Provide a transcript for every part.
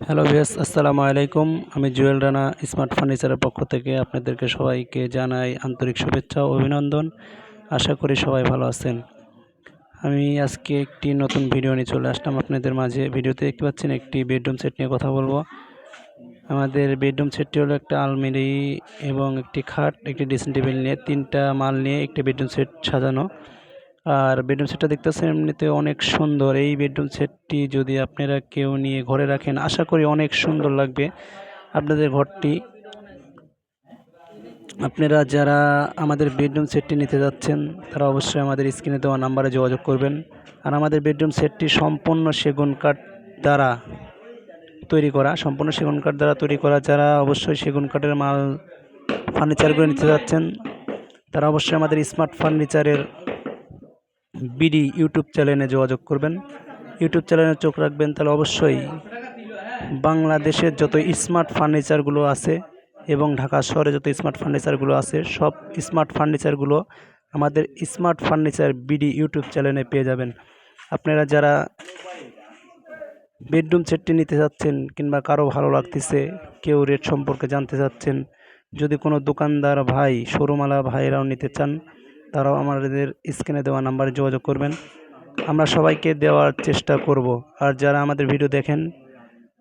Hello ভিয়াস আসসালামু আলাইকুম। আমি জুয়েল রানা, স্মার্ট ফার্নিচারের পক্ষ থেকে আপনাদেরকে সবাইকে জানাই আন্তরিক শুভেচ্ছা অভিনন্দন। আশা করি সবাই ভালো আছেন। আমি আজকে একটি নতুন ভিডিও নিয়ে চলে আসলাম আপনাদের মাঝে। ভিডিওতে দেখতে পাচ্ছেন একটি বেডরুম সেট নিয়ে কথা বলব। আমাদের বেডরুম সেটটি হলো একটা আলমারি এবং একটি খাট, একটি ড্রেসিং টেবিল নিয়ে, তিনটা মাল নিয়ে একটি বেডরুম সেট সাজানো। আর বেডরুম সেটটা দেখতেছেন এমনিতে অনেক সুন্দর। এই বেডরুম সেটটি যদি আপনারা কেউ নিয়ে ঘরে রাখেন, আশা করি অনেক সুন্দর লাগবে আপনাদের ঘরটি। আপনারা যারা আমাদের বেডরুম সেটটি নিতে যাচ্ছেন, তারা অবশ্যই আমাদের স্ক্রিনে দেওয়া নাম্বারে যোগাযোগ করবেন। আর আমাদের বেডরুম সেটটি সম্পূর্ণ সেগুন কাঠ দ্বারা তৈরি করা, সম্পূর্ণ সেগুন কাঠ দ্বারা তৈরি করা। যারা অবশ্যই সেগুন কাঠের মাল ফার্নিচারগুলো নিতে যাচ্ছেন, তারা অবশ্যই আমাদের স্মার্ট ফার্নিচারের বিডি ইউটিউব চ্যানেলে যোগাযোগ করবেন। ইউটিউব চ্যানেলে চোখ রাখবেন, তাহলে অবশ্যই বাংলাদেশের যত স্মার্ট ফার্নিচারগুলো আছে এবং ঢাকা শহরে যত স্মার্ট ফার্নিচারগুলো আছে, সব স্মার্ট ফার্নিচারগুলো আমাদের স্মার্ট ফার্নিচার বিডি ইউটিউব চ্যানেলে পেয়ে যাবেন। আপনারা যারা বেডরুম সেটটি নিতে চাচ্ছেন কিংবা কারও ভালো লাগতেছে, কেউ রেট সম্পর্কে জানতে চাচ্ছেন, যদি কোনো দোকানদার ভাই শোরুমালা ভাইরাও নিতে চান তারাও আমাদের স্ক্রিনে দেওয়া নাম্বারে যোগাযোগ করবেন। আমরা সবাইকে দেওয়ার চেষ্টা করব। আর যারা আমাদের ভিডিও দেখেন,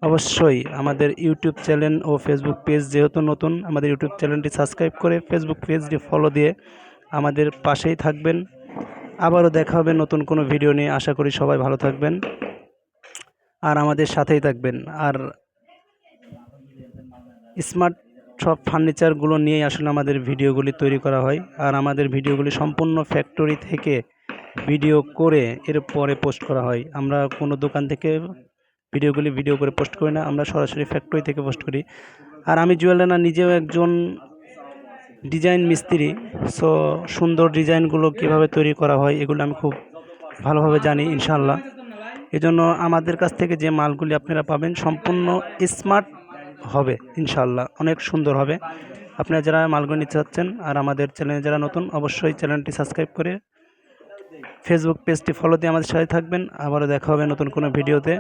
অবশ্যই আমাদের ইউটিউব চ্যানেল ও ফেসবুক পেজ যেহেতু নতুন, আমাদের ইউটিউব চ্যানেলটি সাবস্ক্রাইব করে ফেসবুক পেজটি ফলো দিয়ে আমাদের পাশেই থাকবেন। আবারও দেখা হবে নতুন কোনো ভিডিও নিয়ে। আশা করি সবাই ভালো থাকবেন আর আমাদের সাথেই থাকবেন। আর স্মার্ট সব ফার্নিচারগুলো নিয়েই আসলে আমাদের ভিডিওগুলি তৈরি করা হয়। আর আমাদের ভিডিওগুলি সম্পূর্ণ ফ্যাক্টরি থেকে ভিডিও করে এরপরে পোস্ট করা হয়। আমরা কোনো দোকান থেকে ভিডিওগুলি ভিডিও করে পোস্ট করি না, আমরা সরাসরি ফ্যাক্টরি থেকে পোস্ট করি। আর আমি জুয়েল রানা নিজেও একজন ডিজাইন মিস্ত্রি সো সুন্দর ডিজাইনগুলো কীভাবে তৈরি করা হয় এগুলো আমি খুব ভালোভাবে জানি ইনশাল্লাহ এজন্য আমাদের কাছ থেকে যে মালগুলি আপনারা পাবেন, সম্পূর্ণ স্মার্ট হবে ইনশাল্লাহ অনেক সুন্দর হবে। আপনারা যারা মালগুলো নিতে চাচ্ছেন আর আমাদের চ্যানেলে যারা নতুন, অবশ্যই চ্যানেলটি সাবস্ক্রাইব করে ফেসবুক পেজটি ফলো দিয়ে আমাদের সাথে থাকবেন। আবারও দেখা হবে নতুন কোনো ভিডিওতে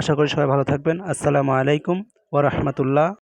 আশা করি সবাই ভালো থাকবেন। আসসালামু আলাইকুম ওরহমতুল্লাহ